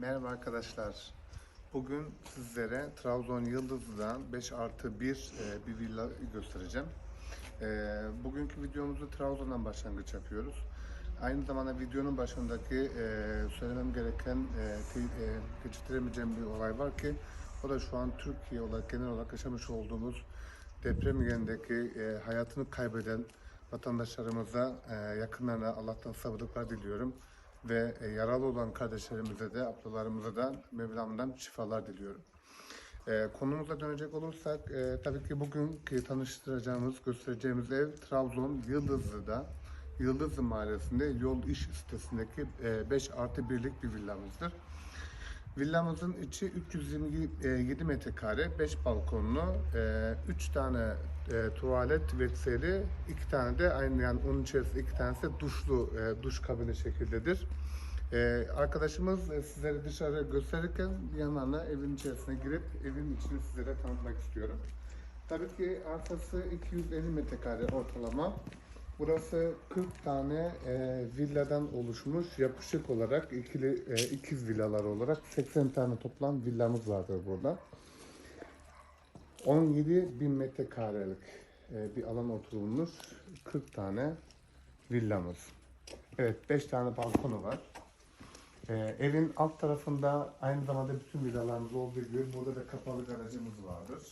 Merhaba arkadaşlar. Bugün sizlere Trabzon Yıldızlı'dan 5 artı 1 e, bir villa göstereceğim. E, bugünkü videomuzu Trabzon'dan başlangıç yapıyoruz. Aynı zamanda videonun başındaki e, söylemem gereken, geçiştiremeyeceğim bir olay var ki o da şu an Türkiye olarak genel olarak yaşamış olduğumuz deprem yerindeki hayatını kaybeden vatandaşlarımıza, yakınlarına Allah'tan sabırlıklar diliyorum. Ve e, yaralı olan kardeşlerimize de, ablalarımıza da Mevlam'dan şifalar diliyorum. E, konumuza dönecek olursak, e, tabii ki bugünkü tanıştıracağımız, göstereceğimiz ev Trabzon Yıldızlı'da, Yıldızlı Mahallesi'nde Yol İş sitesindeki 5 artı 1'lik bir villamızdır. Villamızın içi 327 metrekare, 5 balkonlu, 3 tane e, tuvalet ve seri, 2 tane de aynı yani onun içerisinde 2 tanesi duşlu, e, duş kabini şekildedir. E, arkadaşımız e, sizlere dışarı gösterirken da evin içerisine girip evin içini sizlere tanıtmak istiyorum. Tabii ki arsası 250 metrekare ortalama. Burası 40 tane e, villadan oluşmuş yapışık olarak ikili e, ikiz villalar olarak 80 tane toplam villamız vardır burada. 17 bin metrekarelik e, bir alan oturulmuş 40 tane villamız. Evet 5 tane balkonu var. E, evin alt tarafında aynı zamanda bütün villalarımız olduğu gibi burada da kapalı garajımız vardır.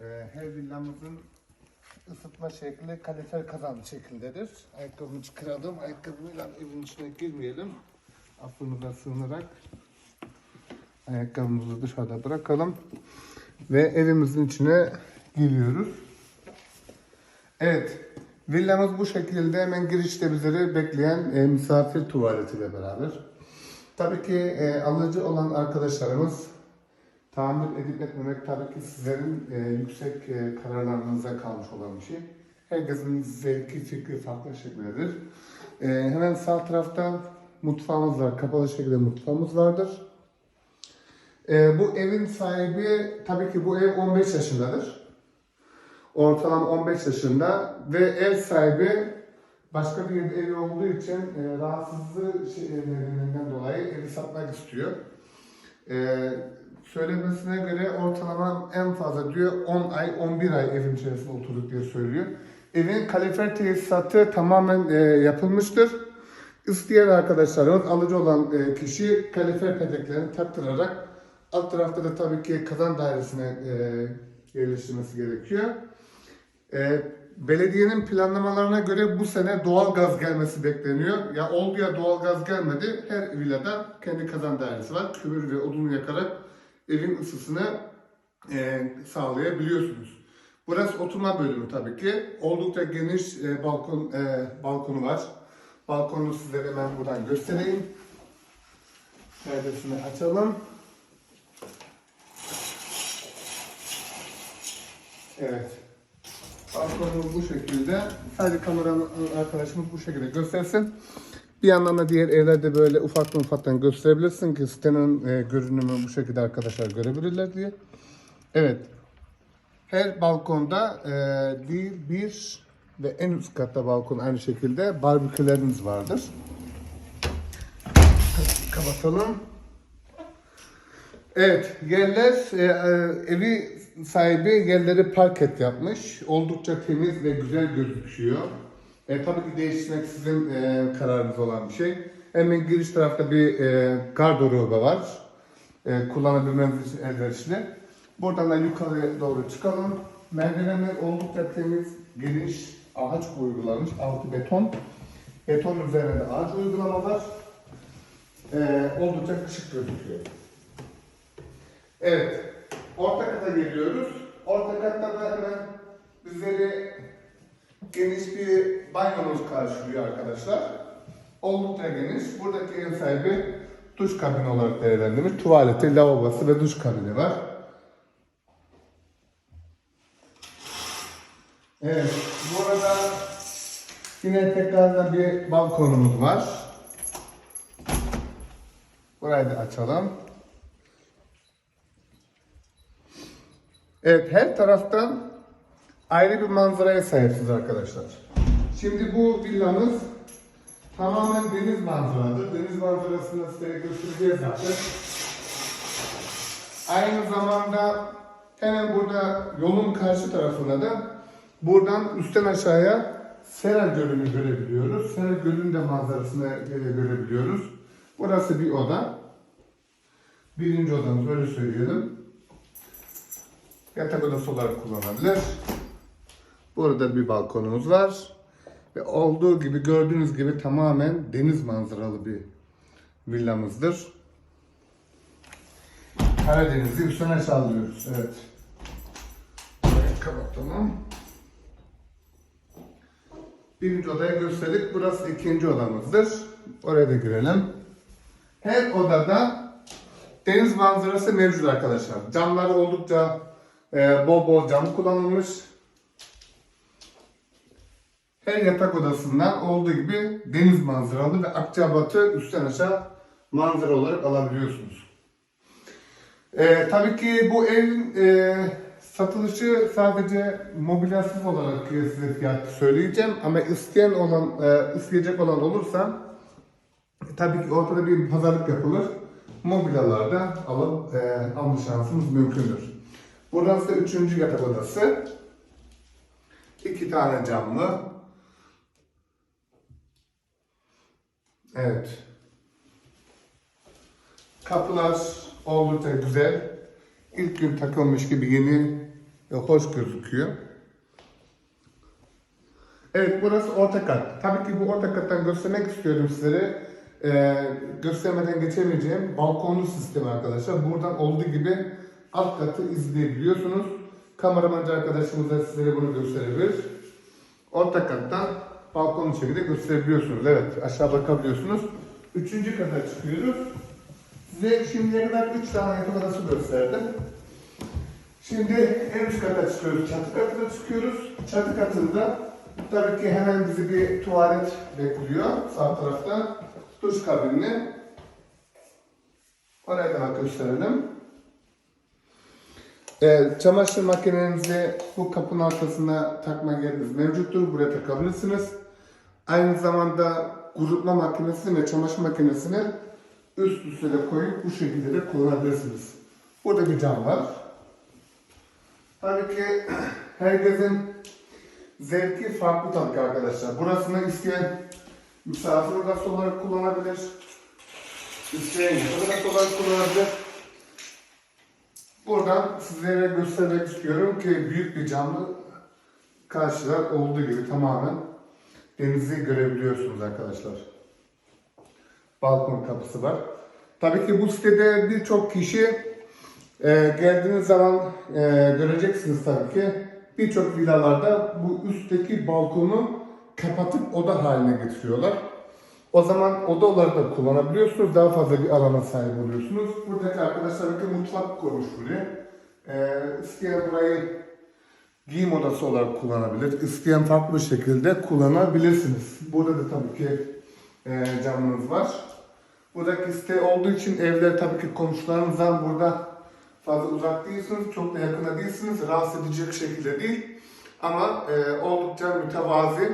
E, her villamızın ısıtma şekli kalifer kazan şekildedir. Ayakkabımı çıkaralım. Ayakkabıyla evin içine girmeyelim. Affınıza sığınarak ayakkabımızı dışarıda bırakalım. Ve evimizin içine giriyoruz. Evet. Villamız bu şekilde hemen girişte bizleri bekleyen e, misafir tuvaletiyle beraber. Tabii ki e, alıcı olan arkadaşlarımız Tahammül edip etmemek tabii ki sizlerin e, yüksek e, kararlarınıza kalmış olan bir şey. Herkesin zevki, fikri farklı şekildedir. E, hemen sağ tarafta mutfağımız var. Kapalı şekilde mutfağımız vardır. E, bu evin sahibi, tabii ki bu ev 15 yaşındadır. Ortalama 15 yaşında ve ev sahibi başka bir yerde evi olduğu için e, rahatsızlığı şey, nedeninden dolayı evi satmak istiyor. E, söylemesine göre ortalama en fazla diyor 10 ay 11 ay evin içerisinde oturduk diye söylüyor. Evin kalifer tesisatı tamamen e, yapılmıştır. İsteyen arkadaşlarımız alıcı olan e, kişi kalifer peteklerini taktırarak alt tarafta da tabii ki kazan dairesine e, yerleştirmesi gerekiyor. E, belediyenin planlamalarına göre bu sene doğal gaz gelmesi bekleniyor. Ya oldu ya doğal gaz gelmedi. Her villada kendi kazan dairesi var. Kömür ve odun yakarak evin ısısını e, sağlayabiliyorsunuz. Burası oturma bölümü tabii ki. Oldukça geniş e, balkon e, balkonu var. Balkonu sizlere hemen buradan göstereyim. Perdesini açalım. Evet. Balkonumuz bu şekilde. Sadece kameranın arkadaşımız bu şekilde göstersin. Bir yandan da diğer evlerde böyle ufaktan ufaktan gösterebilirsin ki sitenin e, görünümü bu şekilde arkadaşlar görebilirler diye. Evet. Her balkonda e, değil bir ve en üst katta balkon aynı şekilde barbekülerimiz vardır. Kapatalım. Evet, yerler e, e, evi sahibi yerleri parket yapmış. Oldukça temiz ve güzel gözüküyor. E, tabii ki değiştirmek sizin e, kararınız olan bir şey. Hemen giriş tarafta bir e, gardıroba var. E, kullanabilmeniz için elverişli. Buradan da yukarıya doğru çıkalım. Merdivenler oldukça temiz, geniş, ağaç uygulanmış, altı beton. Beton üzerinde ağaç uygulama var. E, oldukça şık gözüküyor. Evet, orta kata geliyoruz. Orta katta da hemen bizleri geniş bir banyomuz karşılıyor arkadaşlar. Oldukça geniş. Buradaki ev sahibi duş kabini olarak değerlendirmiş. Tuvaleti, lavabosu ve duş kabini var. Evet, bu arada yine tekrardan bir balkonumuz var. Burayı da açalım. Evet, her taraftan ayrı bir manzaraya sahipsiniz arkadaşlar. Şimdi bu villamız tamamen deniz manzaralı. Deniz manzarasını size göstereceğiz zaten. Aynı zamanda hemen burada yolun karşı tarafında da buradan üstten aşağıya Sera Gölü'nü görebiliyoruz. Sera Gölü'nün de manzarasını görebiliyoruz. Burası bir oda. Birinci odamız öyle söyleyelim. Yatak odası olarak kullanılabilir. Burada bir balkonumuz var. Ve olduğu gibi gördüğünüz gibi tamamen deniz manzaralı bir villamızdır. Karadeniz'i üstüne sallıyoruz. Evet. Burayı kapatalım. Birinci odaya gösterdik. Burası ikinci odamızdır. Oraya da girelim. Her odada deniz manzarası mevcut arkadaşlar. Camları oldukça e, bol bol cam kullanılmış. Her yatak odasından olduğu gibi deniz manzaralı ve Akçabat'ı üstten aşağı manzara olarak alabiliyorsunuz. Ee, tabii ki bu evin e, satılışı sadece mobilyasız olarak size fiyat söyleyeceğim ama isteyen olan, e, isteyecek olan olursa e, tabii ki ortada bir pazarlık yapılır. Mobilyalarda alıp e, alma şansımız mümkündür. Burası üçüncü yatak odası. İki tane camlı. Evet. Kapılar oldukça güzel. İlk gün takılmış gibi yeni ve hoş gözüküyor. Evet burası orta kat. Tabii ki bu orta kattan göstermek istiyorum sizlere. Ee, göstermeden geçemeyeceğim balkonlu sistem arkadaşlar. Buradan olduğu gibi alt katı izleyebiliyorsunuz. Kameramancı arkadaşımız da sizlere bunu gösterebilir. Orta kattan balkonlu şekilde gösterebiliyorsunuz. Evet aşağı bakabiliyorsunuz. Üçüncü kata çıkıyoruz. Size şimdiye kadar 3 tane yatak odası gösterdim. Şimdi en üst kata çıkıyoruz, çatı katına çıkıyoruz. Çatı katında tabii ki hemen bizi bir tuvalet bekliyor sağ tarafta. Duş kabini. Oraya da bak gösterelim. Ee, çamaşır makinenizi bu kapının arkasına takma yeriniz mevcuttur. Buraya takabilirsiniz. Aynı zamanda kurutma makinesi ve çamaşır makinesini üst üste de koyup bu şekilde de kullanabilirsiniz. Burada bir cam var. Tabii ki herkesin zevki farklı tabii ki arkadaşlar. Burasını isteyen misafir odası olarak kullanabilir. İsteyen odası olarak kullanabilir. Buradan sizlere göstermek istiyorum ki büyük bir camlı karşılar olduğu gibi tamamen denizi görebiliyorsunuz arkadaşlar. Balkon kapısı var. Tabii ki bu sitede birçok kişi e, geldiğiniz zaman e, göreceksiniz tabii ki birçok villalarda bu üstteki balkonu kapatıp oda haline getiriyorlar. O zaman odaları da kullanabiliyorsunuz. Daha fazla bir alana sahip oluyorsunuz. Buradaki arkadaşlar ki mutfak kurmuş buraya. E, isteyen burayı giyim odası olarak kullanabilir. İsteyen farklı şekilde kullanabilirsiniz. Burada da tabii ki e, camınız var. Buradaki site olduğu için evler tabii ki komşularınızdan burada fazla uzak değilsiniz, çok da yakında değilsiniz. Rahatsız edecek şekilde değil. Ama e, oldukça mütevazi,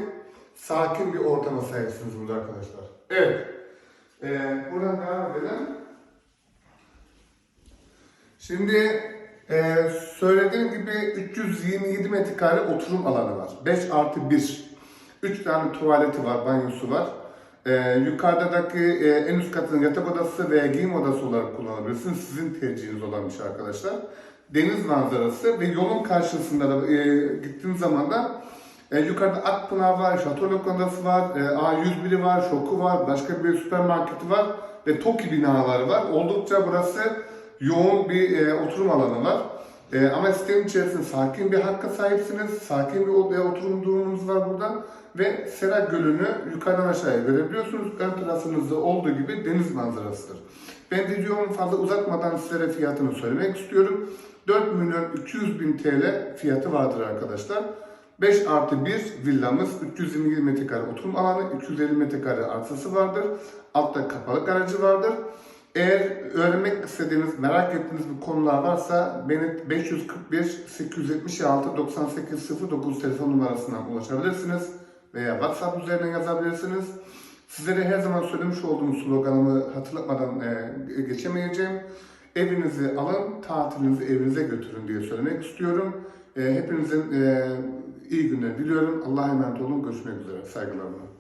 sakin bir ortama sahipsiniz burada arkadaşlar. Evet. E, buradan devam edelim. Şimdi e, söylediğim gibi 327 metrekare oturum alanı var. 5 artı 1. 3 tane tuvaleti var, banyosu var. Ee, yukarıdaki e, en üst katın yatak odası veya giyim odası olarak kullanabilirsiniz. Sizin tercihiniz olan bir şey arkadaşlar. Deniz manzarası ve yolun karşısında da e, gittiğiniz zaman da e, yukarıda Akpınar var, Şato lokantası var, e, A101'i var, Şoku var, başka bir süpermarketi var ve TOKİ binaları var. Oldukça burası yoğun bir e, oturum alanı var. E, ama sitenin içerisinde sakin bir hakka sahipsiniz. Sakin bir odaya oturum durumunuz var burada. Ve Sera Gölü'nü yukarıdan aşağıya görebiliyorsunuz. Ön tarafınızda olduğu gibi deniz manzarasıdır. Ben videomu fazla uzatmadan sizlere fiyatını söylemek istiyorum. 4 milyon 200 bin TL fiyatı vardır arkadaşlar. 5 artı 1 villamız 327 metrekare oturum alanı, 250 metrekare arsası vardır. Altta kapalı garajı vardır. Eğer öğrenmek istediğiniz, merak ettiğiniz bir konular varsa beni 541 876 9809 telefon numarasından ulaşabilirsiniz veya WhatsApp üzerinden yazabilirsiniz. Sizlere her zaman söylemiş olduğum sloganımı hatırlatmadan e, geçemeyeceğim. Evinizi alın, tatilinizi evinize götürün diye söylemek istiyorum. E, hepinizin e, iyi günler diliyorum. Allah'a emanet olun. Görüşmek üzere. Saygılarımla.